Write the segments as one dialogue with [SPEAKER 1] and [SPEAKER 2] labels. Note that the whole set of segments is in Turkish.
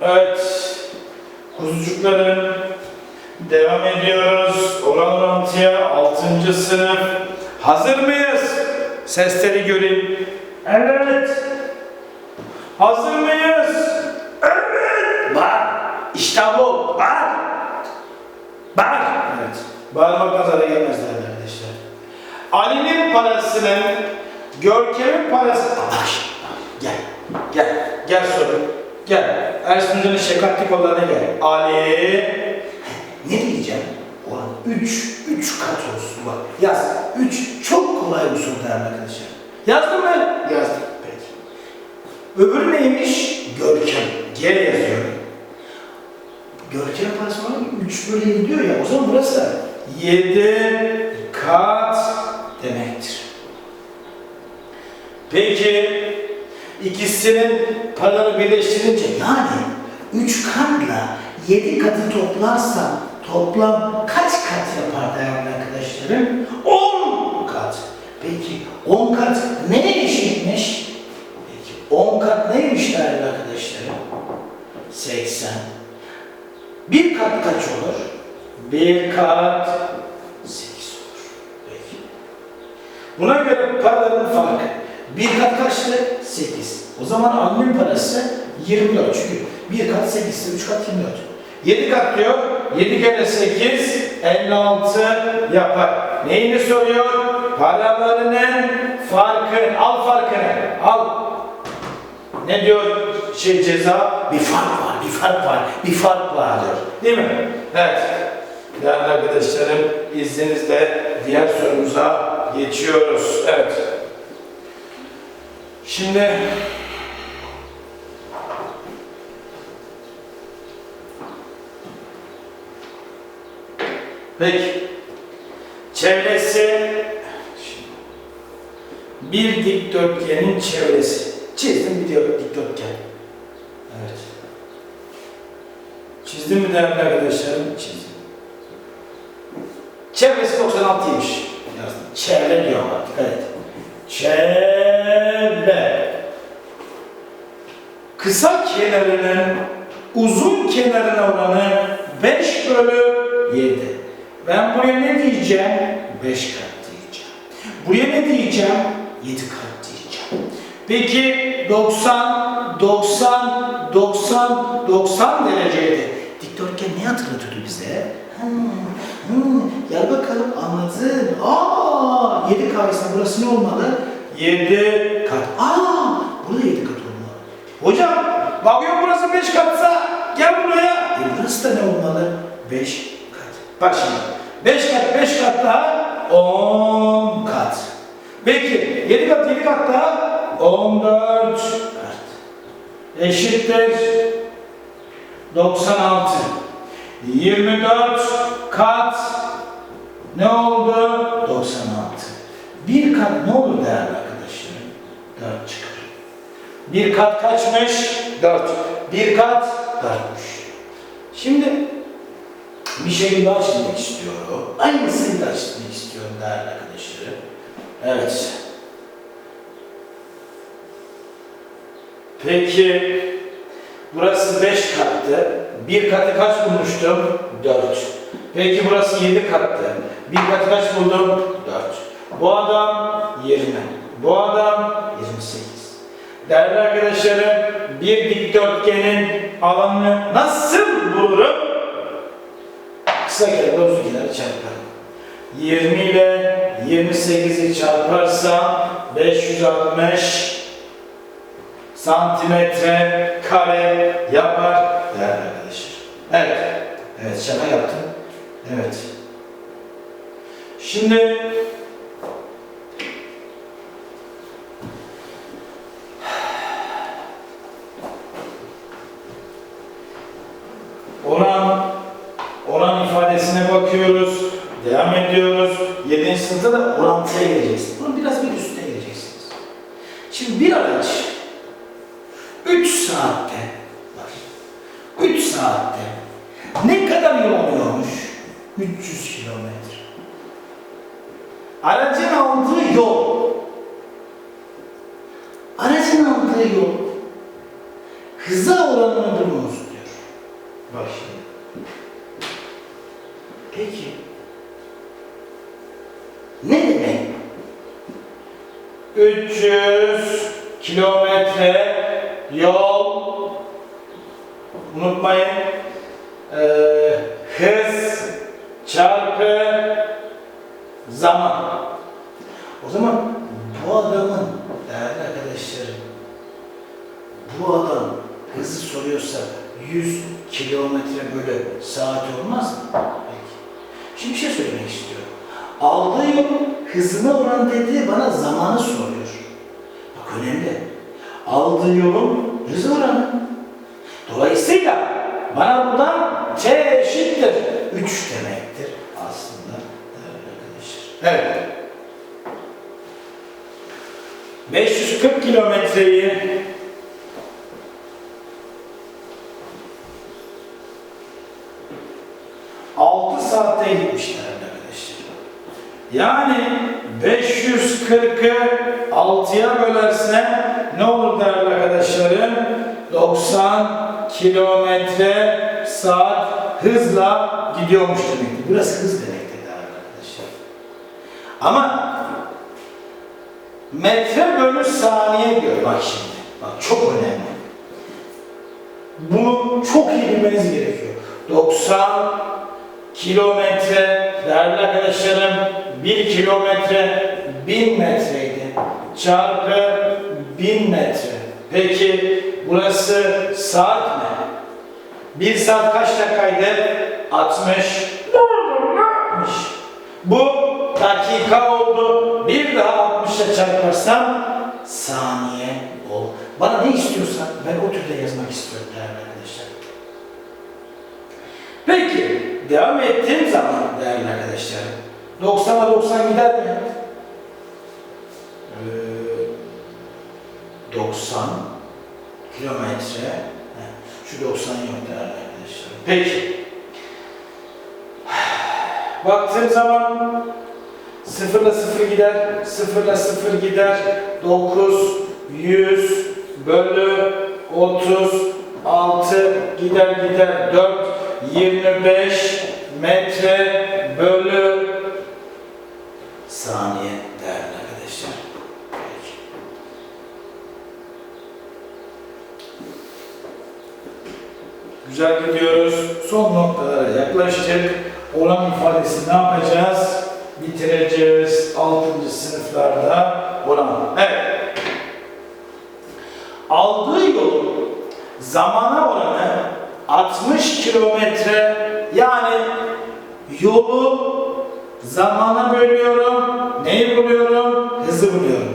[SPEAKER 1] Evet. Kuzucuklarım. Devam ediyoruz. Oran orantıya 6. sınıf. Hazır mıyız? Sesleri göreyim. Evet. Hazır mıyız? Evet. İşte bu. Bak. Bak. Evet. Bağırmak nazara gelmezler arkadaşlar. Ali'nin parasının Görkem'in parası... Bak. Gel. Gel. Gel soru. Gel. Ersincan'ın şefkatli kollarına gel. Ali...
[SPEAKER 2] Ne diyeceğim? Ulan 3, 3 kat olsun bak. Yaz. 3 çok kolay bir soru değerli arkadaşlar.
[SPEAKER 1] Yazdın mı?
[SPEAKER 2] Yazdım. Peki. Öbürü neymiş? Görkem.
[SPEAKER 1] Geri yazıyorum.
[SPEAKER 2] Görkem parası var mı? 3 bölü 7 diyor ya. O zaman burası da
[SPEAKER 1] 7 kat
[SPEAKER 2] demektir.
[SPEAKER 1] Peki ikisinin paraları birleştirince
[SPEAKER 2] Yani 3 katla 7 katı toplarsam toplam kaç kat yapar değerli arkadaşlarım? 10 kat. Peki 10 kat neye eşitmiş? Peki 10 kat neymiş değerli arkadaşlarım? 80. Bir kat kaç olur?
[SPEAKER 1] bir kat
[SPEAKER 2] 8 olur. Peki.
[SPEAKER 1] Buna göre paraların farkı.
[SPEAKER 2] Bir kat kaçtı? 8. O zaman annemin parası 24. Çünkü bir kat 8 ise 3 kat 24.
[SPEAKER 1] 7 kat diyor. 7 kere 8 56 yapar. Neyini soruyor? Paralarının farkı. Al farkını. Al. Ne diyor şey ceza?
[SPEAKER 2] Bir fark var, bir fark var, bir fark var diyor.
[SPEAKER 1] Değil mi? Evet. Değerli arkadaşlarım izninizle diğer sorumuza geçiyoruz. Evet. Şimdi Peki. Çevresi bir dikdörtgenin çevresi. Çizdim bir dikdörtgen. Evet. Çizdim mi değerli arkadaşlarım? Çizdim. Çevresi 96'ymış. Yazdım.
[SPEAKER 2] Çevre diyor dikkat.
[SPEAKER 1] Çevre. Kısa kenarının uzun kenarına oranı 5 bölü 7. Ben buraya ne diyeceğim? 5 kat diyeceğim. Buraya ne diyeceğim? 7 kat diyeceğim. Peki 90, 90, 90, 90 dereceydi.
[SPEAKER 2] Dikdörtgen ne hatırlatıyordu bize? Hmm, hmm, gel bakalım anladın. Aa, 7 karşısında burası ne olmalı?
[SPEAKER 1] 7
[SPEAKER 2] Kat. Aa, burada 7 kat olmalı.
[SPEAKER 1] Hocam bakıyorum burası 5 katsa gel buraya.
[SPEAKER 2] E burası da ne olmalı? 5 kat.
[SPEAKER 1] Bak şimdi 5 kat 5 kat daha 10 kat. Peki 7 kat 7 kat daha 14
[SPEAKER 2] Kat.
[SPEAKER 1] eşittir 96. 24 kat ne oldu?
[SPEAKER 2] 96. Bir kat ne olur değerli arkadaşlarım? 4 çıkar.
[SPEAKER 1] Bir kat kaçmış? 4. Bir kat
[SPEAKER 2] 4'müş.
[SPEAKER 1] Şimdi
[SPEAKER 2] Bir şey daha çizmek istiyorum. Aynısını da çizmek istiyorum değerli arkadaşlarım.
[SPEAKER 1] evet. Peki burası 5 kattı. Bir katı kaç bulmuştum? 4. Peki burası 7 kattı. Bir katı kaç buldum? 4. Bu adam 20. Bu adam
[SPEAKER 2] 28.
[SPEAKER 1] Değerli arkadaşlarım, bir dikdörtgenin alanını nasıl bulurum? Kısa kere uzun kenarı çarparım. 20 ile 28'i çarparsam 560 santimetre kare yapar değerli arkadaşlar. Evet.
[SPEAKER 2] Evet şaka yaptım.
[SPEAKER 1] Evet. Şimdi oran oran ifadesine bakıyoruz. Devam ediyoruz. 7. sınıfta da
[SPEAKER 2] Orantıya geleceksiniz. Bunun biraz bir üstüne geleceksiniz. Şimdi bir araç 3 saatte var. 3 saatte ne kadar yol alıyormuş? 300 kilometre. Aracın aldığı yol aracın aldığı yol hıza oranını bulunuz diyor. Bak şimdi. Peki. Ne demek?
[SPEAKER 1] 300 kilometre yol unutmayın eee, hız çarpı zaman
[SPEAKER 2] O zaman bu adamın değerli arkadaşlarım bu adam hızı soruyorsa 100 kilometre bölü saat olmaz mı? Peki. Şimdi bir şey söylemek istiyorum. Aldığı yolun hızına oran dediği bana zamanı soruyor. Bak önemli. Aldığı yolun hız oranı. Dolayısıyla bana buradan T eşittir 3 demektir aslında arkadaşlar.
[SPEAKER 1] evet 540 kilometreyi altı saatte gitmişler arkadaşlar. Yani 540'ı 6'ya bölersen ne olur değerli arkadaşlarım? 90 kilometre saat hızla gidiyormuş demektir.
[SPEAKER 2] Burası hız demektir arkadaşlar. Ama metre bölü saniye diyor bak şimdi. Bak çok önemli.
[SPEAKER 1] Bunu çok iyi bilmeniz gerekiyor. 90 kilometre değerli arkadaşlarım 1 kilometre 1000 metreydi. Çarpı 1000 metre. Peki burası saat mi? 1 saat kaç dakikaydı? 60. 60. Bu dakika oldu. Bir daha 60'la çarparsam
[SPEAKER 2] Saniye ol. Bana ne istiyorsan ben o türde yazmak istiyorum değerli arkadaşlar.
[SPEAKER 1] Peki devam ettiğim zaman değerli arkadaşlar 90'a 90 gider mi?
[SPEAKER 2] Ee, 90 kilometre. He, Şu 90 yok değerli arkadaşlar.
[SPEAKER 1] Peki. Baktığım zaman sıfırla sıfır gider, sıfırla sıfır gider. 9, 100 bölü 36 gider gider 4, 25 metre bölü
[SPEAKER 2] Saniye değerli arkadaşlar. Peki.
[SPEAKER 1] Güzel gidiyoruz. Son noktalara yaklaştık. Oran ifadesi ne yapacağız? Bitireceğiz 6. sınıflarda oran. Evet. Aldığı yolun zamana oranı 60 kilometre yani yolu zamana bölüyorum. Neyi buluyorum? Hızı buluyorum.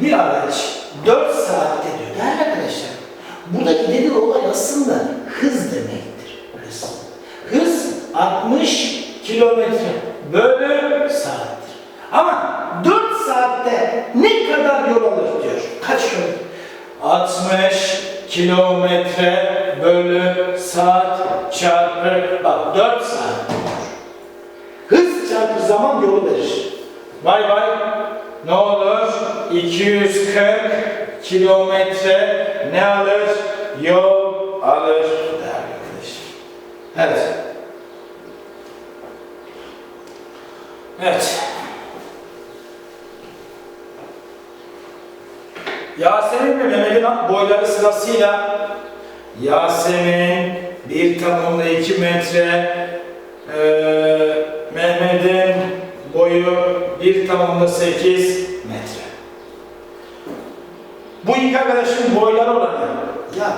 [SPEAKER 2] Bir araç 4 saatte diyor. Değerli arkadaşlar, buradaki dediği olay aslında hız demektir. Hız. Hız 60 kilometre bölü saattir. Ama 4 saatte ne kadar yol alır diyor. Kaç yol?
[SPEAKER 1] 60 kilometre bölü saat çarpı
[SPEAKER 2] Bak 4 saat. Hız çarpı zaman yolu verir.
[SPEAKER 1] Bay bay. Ne olur? 240 kilometre ne alır? Yol alır.
[SPEAKER 2] Değerli arkadaşlar.
[SPEAKER 1] Evet. Evet. Yasemin ve Mehmet'in boyları sırasıyla Yasemin bir tamamda 2 metre, eee Mehmet'in boyu bir tamamda 8 iki arkadaşın boyları oranı.
[SPEAKER 2] Ya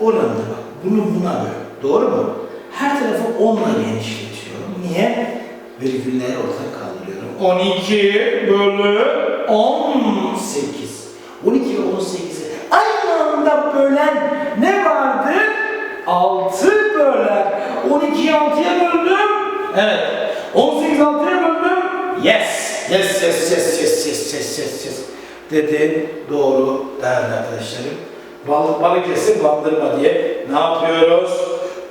[SPEAKER 2] oranı bak bunu buna böl. Doğru mu? Her tarafı 10'la genişletiyorum. Niye? Virgülleri ortadan kaldırıyorum.
[SPEAKER 1] 12 bölü
[SPEAKER 2] 18. 12 ve 18'i aynı anda bölen ne vardı? 6 böler. 12'yi 6'ya böldüm.
[SPEAKER 1] Evet. 18 6'ya böldüm.
[SPEAKER 2] Yes. Yes, yes, yes, yes, yes, yes, yes, yes. Dedi. Doğru değerli arkadaşlarım.
[SPEAKER 1] Bal, Balıkesir bandırma diye ne yapıyoruz?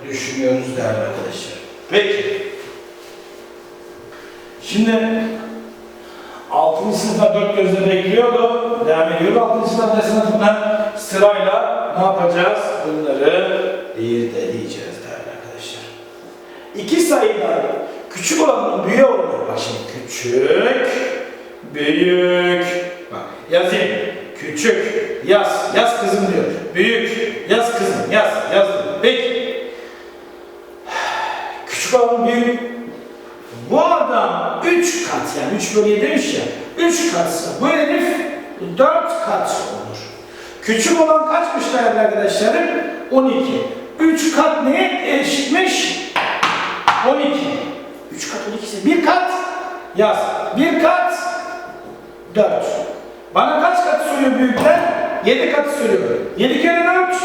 [SPEAKER 2] Düşünüyoruz değerli arkadaşlar.
[SPEAKER 1] Peki. Şimdi 6. sınıfta 4 gözle bekliyordu. Devam ediyor. 6. sınıfta sınıfına sırayla ne yapacağız? Bunları bir de diyeceğiz değerli arkadaşlar. İki sayıda küçük olanın büyüğe oranı. Bak şimdi küçük, büyük. Yazayım. Küçük, yaz, yaz kızım diyor. Büyük, yaz kızım, yaz, yaz. Peki. Küçük olanın büyük. Bu adam 3 kat yani 3 bölü 7 demiş ya. 3 katsa bu herif 4 kat olur. Küçük olan kaçmış değerli arkadaşlarım? 12. 3 kat neye eşitmiş? 12. 3 kat 12 ise 1 kat yaz. 1 kat 4. Bana kaç kat söylüyor büyükler? 7 kat söylüyor. 7 kere 4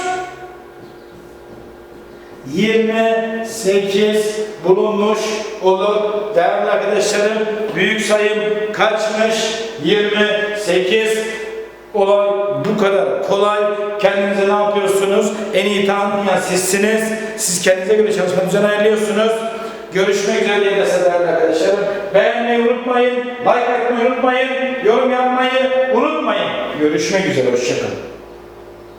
[SPEAKER 1] 28 bulunmuş olur. Değerli arkadaşlarım büyük sayım kaçmış? 28 olay bu kadar kolay. Kendinize ne yapıyorsunuz? En iyi tanıyan sizsiniz. Siz kendinize göre çalışma düzeni ayarlıyorsunuz. Görüşmek üzere diye değerli arkadaşlarım. Beğenmeyi unutmayın, like atmayı unutmayın, yorum yapmayı unutmayın. Görüşmek üzere, hoşçakalın.